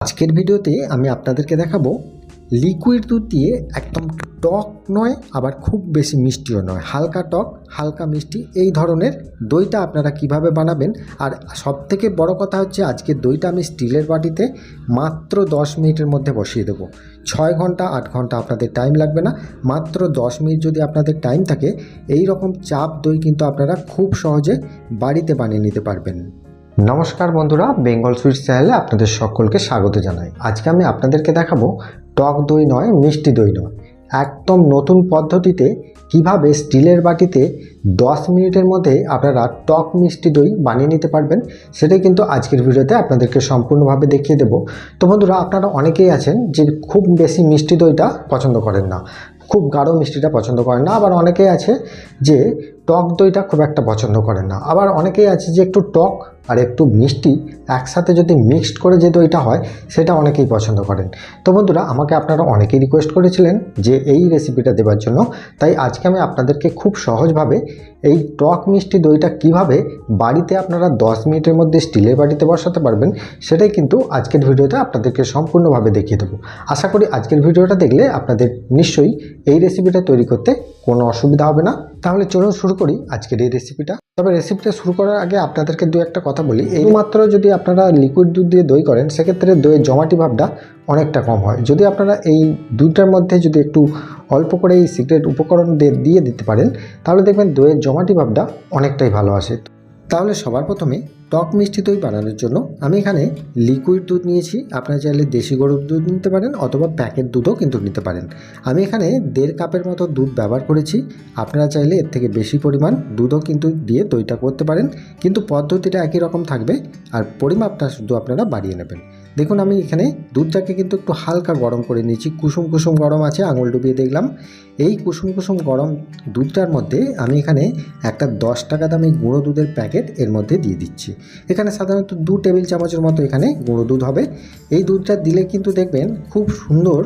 আজকের ভিডিওতে আমি আপনাদেরকে দেখাবো লিকুইড দুধ দিয়ে একদম টক নয়, আবার খুব বেশি মিষ্টিও নয়। হালকা টক, হালকা মিষ্টি, এই ধরনের দইটা আপনারা কীভাবে বানাবেন? আর সবথেকে বড় কথা হচ্ছে আজকের দইটা আমি স্টিলের বাটিতে মাত্র দশ মিনিটের মধ্যে বসিয়ে দেবো। ছয় ঘণ্টা, আট ঘণ্টা আপনাদের টাইম লাগবে না। মাত্র দশ মিনিট যদি আপনাদের টাইম থাকে এই রকম চাপ দই কিন্তু আপনারা খুব সহজে বাড়িতে বানিয়ে নিতে পারবেন। নমস্কার বন্ধুরা, বেঙ্গল সুইটস চ্যানেলে আপনাদের সকলকে স্বাগত জানাই। আজকে আমি আপনাদেরকে দেখাবো টক দই নয়, মিষ্টি দই নয়। একদম নতুন পদ্ধতিতে কীভাবে স্টিলের বাটিতে দশ মিনিটের মধ্যে আপনারা টক মিষ্টি দই বানিয়ে নিতে পারবেন, সেটাই কিন্তু আজকের ভিডিওতে আপনাদেরকে সম্পূর্ণভাবে দেখিয়ে দেবো। তো বন্ধুরা, আপনারা অনেকেই আছেন যে খুব বেশি মিষ্টি দইটা পছন্দ করেন না, খুব গাঢ় মিষ্টিটা পছন্দ করেন না। আবার অনেকেই আছে যে টক দইটা খুব একটা পছন্দ করেন না। আবার অনেকেই আছে যে একটু টক আর একটু মিষ্টি একসাথে যদি মিক্সড করে যে দইটা হয়, সেটা অনেকেই পছন্দ করেন। তো বন্ধুরা, আমাকে আপনারা অনেকেই রিকোয়েস্ট করেছিলেন যে এই রেসিপিটা দেওয়ার জন্য। তাই আজকে আমি আপনাদেরকে খুব সহজভাবে এই টক মিষ্টি দইটা কীভাবে বাড়িতে আপনারা দশ মিনিটের মধ্যে স্টিলের বাটিতে বসাতে পারবেন, সেটাই কিন্তু আজকের ভিডিওতে আপনাদেরকে সম্পূর্ণভাবে দেখিয়ে দেবো। আশা করি আজকের ভিডিওটা দেখলে আপনাদের নিশ্চয়ই এই রেসিপিটা তৈরি করতে কোনো অসুবিধা হবে না। তাহলে চলুন শুরু করি আজকের এই রেসিপিটা তবে রেসিপিটা শুরু করার আগে আপনাদেরকে দু একটা কথা বলি। এইমাত্র যদি আপনারা লিকুইড দুধ দিয়ে দই করেন, সেক্ষেত্রে দইয়ের জমাটি ভাবটা অনেকটা কম হয়। যদি আপনারা এই দুধটার মধ্যে যদি একটু অল্প করে এই সিক্রেট উপকরণ দিয়ে দিয়ে দিতে পারেন, তাহলে দেখবেন দইয়ের জমাটি ভাবটা অনেকটাই ভালো আসে। তাহলে সবার প্রথমে টক মিষ্টি দই বানানোর জন্য আমি এখানে লিকুইড দুধ নিয়েছি। আপনারা চাইলে দেশি গরুর দুধ নিতে পারেন অথবা প্যাকেট দুধও কিন্তু নিতে পারেন। আমি এখানে দেড় কাপের মতো দুধ ব্যবহার করেছি। আপনারা চাইলে এর থেকে বেশি পরিমাণ দুধও কিন্তু দিয়ে দইটা করতে পারেন। কিন্তু পদ্ধতিটা একই রকম থাকবে আর পরিমাপটা শুধু আপনারা বাড়িয়ে নেবেন। দেখুন, আমি এখানে দুধটাকে কিন্তু একটু হালকা গরম করে নিয়েছি। কুসুম কুসুম গরম আছে, আঙুল ডুবিয়ে দেখলাম। এই কুসুম কুসুম গরম দুধটার মধ্যে আমি এখানে একটা দশ টাকা দামি গুঁড়ো দুধের প্যাকেট এর মধ্যে দিয়ে দিচ্ছি। এখানে সাধারণত দু টেবিল চামচের মতো এখানে গুঁড়ো দুধ হবে। এই দুধটা দিলে কিন্তু দেখবেন খুব সুন্দর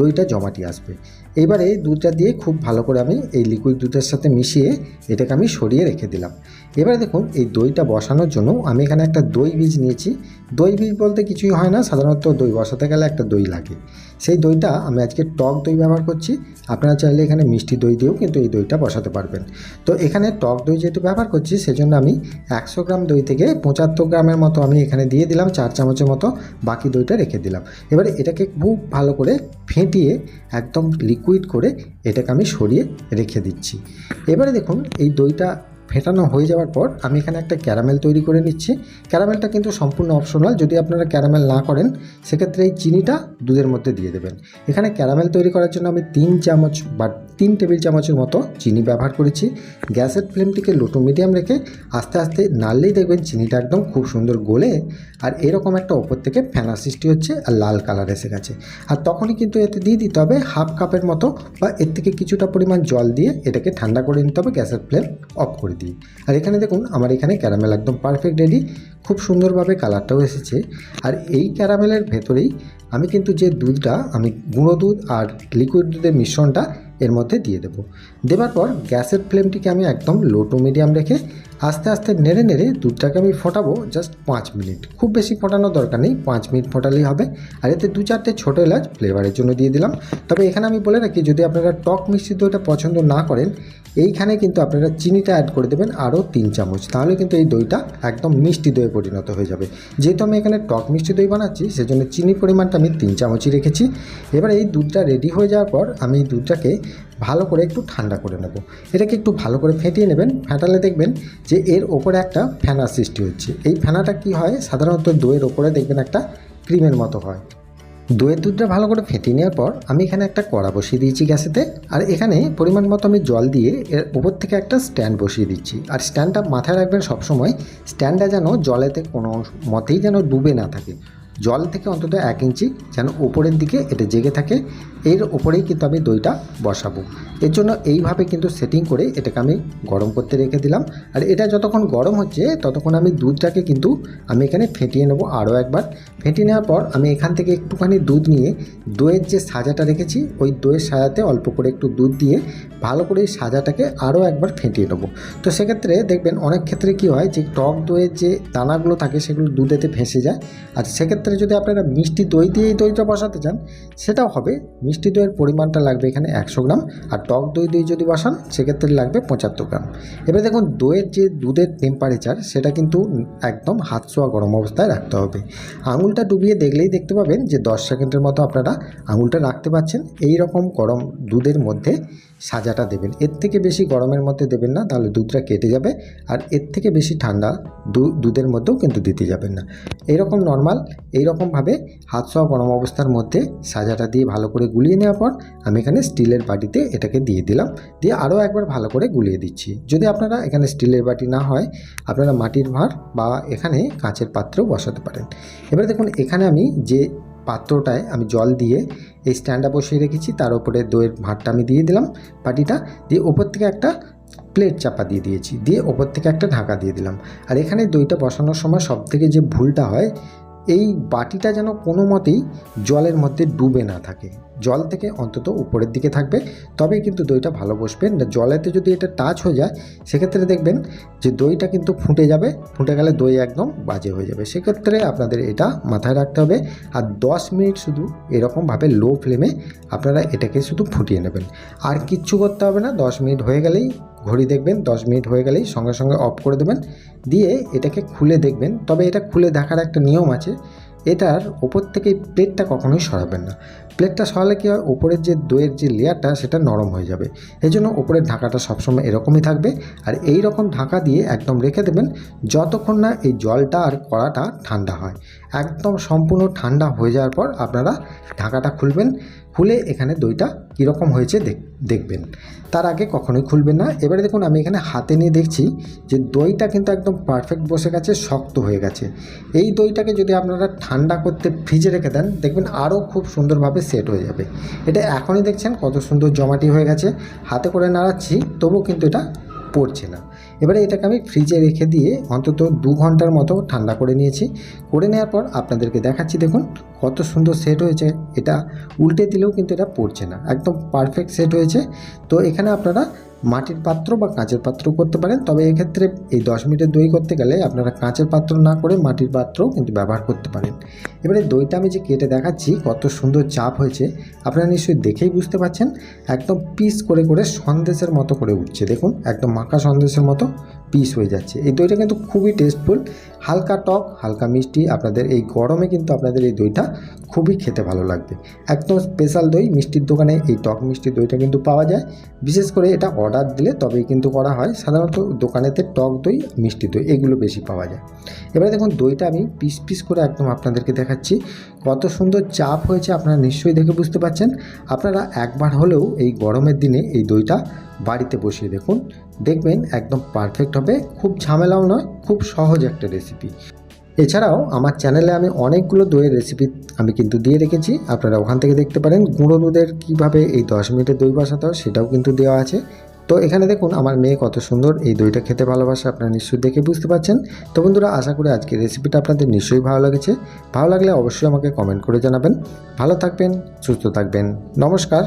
দইটা জমাটি আসবে। এবারে দুধটা দিয়ে খুব ভালো করে আমি এই লিকুইড দুধের সাথে মিশিয়ে এটাকে আমি সরিয়ে রেখে দিলাম। এবারে দেখুন, এই দইটা বসানোর জন্য আমি এখানে একটা দই বীজ নিয়েছি। দই বীজ বলতে কিছুই হয় না, সাধারণত দই বসাতে গেলে একটা দই লাগে। সেই দইটা আমি আজকে টক দই ব্যবহার করছি। আপনারা চাইলে এখানে মিষ্টি দই দিয়েও কিন্তু এই দইটা বসাতে পারবেন। তো এখানে টক দই যেহেতু ব্যবহার করছি, সেজন্য আমি একশো গ্রাম দই থেকে পঁচাত্তর গ্রামের মতো আমি এখানে দিয়ে দিলাম, চার চামচের মতো বাকি দইটা রেখে দিলাম। এবারে এটাকে খুব ভালো করে ফেটিয়ে একদম লিকুইড করে এটাকে আমি সরিয়ে রেখে দিচ্ছি। এবারে দেখুন, এই দইটা ফেটানো হয়ে যাওয়ার পর আমি এখানে একটা ক্যারামেল তৈরি করে নিচ্ছি। ক্যারামেলটা কিন্তু সম্পূর্ণ অপশনাল। যদি আপনারা ক্যারামেল না করেন, সেক্ষেত্রে এই চিনিটা দুধের মধ্যে দিয়ে দেবেন। এখানে ক্যারামেল তৈরি করার জন্য আমি তিন চামচ বা তিন টেবিল চামচের মতো চিনি ব্যবহার করেছি। গ্যাসের ফ্লেমটিকে লোটো মিডিয়াম রেখে আস্তে আস্তে নাড়লেই দেখবেন চিনিটা একদম খুব সুন্দর গলে আর এরকম একটা ওপর থেকে ফেনা সৃষ্টি হচ্ছে আর লাল কালার এসে গেছে। আর তখনই কিন্তু এতে দিয়ে দিতে হবে হাফ কাপের মতো বা এর থেকে কিছুটা পরিমাণ জল দিয়ে এটাকে ঠান্ডা করে নিতে হবে। গ্যাসের ফ্লেম অফ করে দিই আর এখানে দেখুন, আমার এখানে ক্যারামেল একদম পারফেক্ট রেডি খুব সুন্দরভাবে কালারটাও এসেছে। আর এই ক্যারামেলের ভেতরেই আমি কিন্তু যে দুধটা, আমি গুঁড়ো দুধ আর লিকুইড দুধের মিশ্রণটা এর মধ্যে দিয়ে দেবো। দেওয়ার পর গ্যাসের ফ্লেমটিকে আমি একদম লো টু মিডিয়াম রেখে আস্তে আস্তে নেড়ে নেড়ে দুধটাকে আমি ফোটাবো জাস্ট পাঁচ মিনিট। খুব বেশি ফোটানোর দরকার নেই, পাঁচ মিনিট ফোটালেই হবে। আর এতে দু চারটে ছোটো এলাচ ফ্লেভারের জন্য দিয়ে দিলাম। তবে এখানে আমি বলে রাখি, যদি আপনারা টক মিষ্টি দইটা পছন্দ না করেন এইখানে কিন্তু আপনারা চিনিটা অ্যাড করে দেবেন আরও তিন চামচ। তাহলে কিন্তু এই দইটা একদম মিষ্টি দইয়ে পরিণত হয়ে যাবে। যেহেতু আমি এখানে টক মিষ্টি দই বানাচ্ছি, সেজন্য চিনির পরিমাণটা আমি তিন চামচই রেখেছি। এবার এই দুধটা রেডি হয়ে যাওয়ার পর আমি এই দুধটাকে ভালো করে একটু ঠান্ডা করে নেব। এটাকে একটু ভালো করে ফেটিয়ে নেবেন। ফেটালে দেখবেন যে এর ওপরে একটা ফেনা সৃষ্টি হচ্ছে। এই ফেনাটা কি হয়? সাধারণত দইয়ের ওপরে দেখবেন একটা ক্রিমের মতো হয়। দইয়ের দুধটা ভালো করে ফেটিয়ে নেওয়ার পর আমি এখানে একটা কড়া বসিয়ে দিয়েছি গ্যাসেতে। আর এখানে পরিমাণ মতো আমি জল দিয়ে এর উপর থেকে একটা স্ট্যান্ড বসিয়ে দিচ্ছি। আর স্ট্যান্ডটা মাথায় রাখবেন সবসময় স্ট্যান্ডটা যেন জলেতে কোনো মতেই যেন ডুবে না থাকে। জল থেকে অন্তত এক ইঞ্চি যেন ওপরের দিকে এটা জেগে থাকে। এর ওপরেই কিন্তু আমি দইটা বসাবো। এর জন্য এইভাবে কিন্তু সেটিং করে এটাকে আমি গরম করতে রেখে দিলাম। আর এটা যতক্ষণ গরম হচ্ছে, ততক্ষণ আমি দুধটাকে কিন্তু আমি এখানে ফেটিয়ে নেব আরও একবার। ফেটিয়ে নেওয়ার পর আমি এখান থেকে একটুখানি দুধ নিয়ে দইয়ের যে সাজাটা রেখেছি, ওই দইয়ের সাজাতে অল্প করে একটু দুধ দিয়ে ভালো করে এই সাজাটাকে আরও একবার ফেটিয়ে নেব। তো সেক্ষেত্রে দেখবেন অনেক ক্ষেত্রে কি হয় যে টক দইয়ের যে দানাগুলো থাকে, সেগুলো দুধেতে ভেসে যায়। আর সেক্ষেত্রে সেক্ষেত্রে যদি আপনারা মিষ্টি দই দিয়ে এই দইটা বসাতে চান, সেটাও হবে। মিষ্টি দইয়ের পরিমাণটা লাগবে এখানে একশো গ্রাম, আর টক দই দিয়ে যদি বসান, সেক্ষেত্রে লাগবে পঁচাত্তর গ্রাম। এবার দেখুন, দইয়ের যে দুধের টেম্পারেচার সেটা কিন্তু একদম হাত ছোঁয়া গরম অবস্থায় রাখতে হবে। আঙুলটা ডুবিয়ে দেখলেই দেখতে পাবেন যে দশ সেকেন্ডের মতো আপনারা আঙুলটা রাখতে পারছেন। এই রকম গরম দুধের মধ্যে সাজাটা দেবেন। এর থেকে বেশি গরমের মধ্যে দেবেন না, তাহলে দুধটা কেটে যাবে। আর এর থেকে বেশি ঠান্ডা দুধের মধ্যেও কিন্তু দিতে যাবেন না। এইরকম নর্মাল এইরকমভাবে হাত ছোঁয়া গরম অবস্থার মধ্যে সাজাটা দিয়ে ভালো করে গুলিয়ে নেওয়ার পর আমি এখানে স্টিলের বাটিতে এটাকে দিয়ে দিলাম। দিয়ে আরও একবার ভালো করে গুলিয়ে দিচ্ছি। যদি আপনারা এখানে স্টিলের বাটি না হয়, আপনারা মাটির ভাঁড় বা এখানে কাঁচের পাত্রেও বসাতে পারেন। এবার দেখুন, এখানে আমি যে পাত্রটায় আমি জল দিয়ে এই স্ট্যান্ডটা বসিয়ে রেখেছি, তার উপরে দইয়ের ভাতটা আমি দিয়ে দিলাম পাটিটা দিয়ে ওপর থেকে একটা প্লেট চাপা দিয়ে দিয়েছি, দিয়ে ওপর থেকে একটা ঢাকা দিয়ে দিলাম। আর এখানে দইটা বসানোর সময় সব থেকে যে ভুলটা হয় এই বাটিটা যেন কোনো মতেই জলের মধ্যে ডুবে না থাকে। জল থেকে অন্তত উপরের দিকে থাকবে। তবেই কিন্তু দইটা ভালো বসবে জলেতে যদি এটা টাচ হয়ে যায়, সেক্ষেত্রে দেখবেন যে দইটা কিন্তু ফুটে যাবে। ফুটে গেলে দই একদম বাজে হয়ে যাবে। সেক্ষেত্রে আপনাদের এটা মাথায় রাখতে হবে। আর দশ মিনিট শুধু এরকমভাবে লো ফ্লেমে আপনারা এটাকে শুধু ফুটিয়ে নেবেন। আর কিচ্ছু করতে হবে না। দশ মিনিট হয়ে গেলেই ঘড়ি দেখবেন, দশ মিনিট হয়ে গেলেই সঙ্গে সঙ্গে অফ করে দেবেন। দিয়ে এটাকে খুলে দেখবেন। তবে এটা খুলে দেখার একটা নিয়ম আছে, এটার ওপর থেকে প্লেটটা কখনোই সরাবেন না। প্লেটটা সরালে কী হয়? ওপরের যে দইয়ের যে লেয়ারটা, সেটা নরম হয়ে যাবে। এই জন্য ওপরের ঢাকাটা সবসময় এরকমই থাকবে। আর এই রকম ঢাকা দিয়ে একদম রেখে দেবেন, যতক্ষণ না এই জলটা আর কড়াটা ঠান্ডা হয়। একদম সম্পূর্ণ ঠান্ডা হয়ে যাওয়ার পর আপনারা ঢাকাটা খুলবেন। খুলে এখানে দইটা কীরকম হয়েছে দেখ- দেখবেন। তার আগে কখনোই খুলবেন না। এবারে দেখুন, আমি এখানে হাতে নিয়ে দেখছি যে দইটা কিন্তু একদম পারফেক্ট বসে গেছে, শক্ত হয়ে গেছে। এই দইটাকে যদি আপনারা ঠান্ডা করতে ফ্রিজে রেখে দেন, দেখবেন আরও খুব সুন্দরভাবে সেট হয়ে যাবে। এটা এখনই দেখছেন কত সুন্দর জমাটি হয়ে গেছে। হাতে করে নাড়াচ্ছি, তবুও কিন্তু এটা পড়ছে না। এবারে এটাকে আমি ফ্রিজে রেখে দিয়ে অন্তত দু ঘণ্টার মতো ঠান্ডা করে নিয়েছি। করে নেওয়ার পর আপনাদেরকে দেখাচ্ছি, দেখুন কত সুন্দর সেট হয়েছে। এটা উল্টে দিলেও কিন্তু এটা পড়ছে না। একদম পারফেক্ট সেট হয়েছে। তো এখানে আপনারা মাটির পাত্র বা কাঁচের পাত্র করতে পারেন, তবে এক্ষেত্রে এই দশ মিনিটের দই করতে গেলে আপনারা কাঁচের পাত্র না করে মাটির পাত্র কিন্তু ব্যবহার করতে পারেন। এবারে দইটা আমি যে কেটে দেখাচ্ছি, কত সুন্দর চাপ হয়েছে, আপনারা নিশ্চয়ই দেখেই বুঝতে পারছেন। একদম পিস করে করে সন্দেশের মতো করে উঠছে, দেখুন, একদম মাখা সন্দেশের মতো। পিস হয়ে যাচ্ছে। এই দইটা কিন্তু খুবই টেস্টফুল হালকা টক, হালকা মিষ্টি, আপনাদের এই গরমে কিন্তু আপনাদের এই দইটা খুবই খেতে ভালো লাগবে। একদম স্পেশাল দই, মিষ্টির দোকানে এই টক মিষ্টির দইটা কিন্তু পাওয়া যায়। বিশেষ করে এটা অর্ডার দিলে তবেই কিন্তু করা হয়। সাধারণত দোকানেতে টক দই, মিষ্টি দই এগুলো বেশি পাওয়া যায়। এবারে দেখুন দইটা আমি পিস পিস করে একদম আপনাদেরকে দেখাচ্ছি। কত সুন্দর চাপ হয়েছে আপনারা নিশ্চয়ই দেখে বুঝতে পারছেন। আপনারা একবার হলেও এই গরমের দিনে এই দইটা বাড়িতে বসিয়ে দেখুন। দেখবেন একদম পারফেক্ট হবে। খুব ঝামেলাও নয়, খুব সহজ একটা রেসিপি এছাড়াও আমার চ্যানেলে আমি অনেকগুলো দইয়ের রেসিপি আমি কিন্তু দিয়ে রেখেছি। আপনারা ওখান থেকে দেখতে পারেন। গুঁড়ো দুধের কীভাবে এই দশ মিনিটে দই বসাতে হয় সেটাও কিন্তু দেওয়া আছে। তো এখানে দেখুন, আমার মেয়ে কত সুন্দর। এই দইটা খেতে ভালোবাসে, আপনারা নিশ্চয়ই দেখে বুঝতে পারছেন। তো বন্ধুরা, আশা করি আজকের রেসিপিটা আপনাদের নিশ্চয়ই ভালো লেগেছে। ভালো লাগলে অবশ্যই আমাকে কমেন্ট করে জানাবেন। ভালো থাকবেন, সুস্থ থাকবেন। নমস্কার।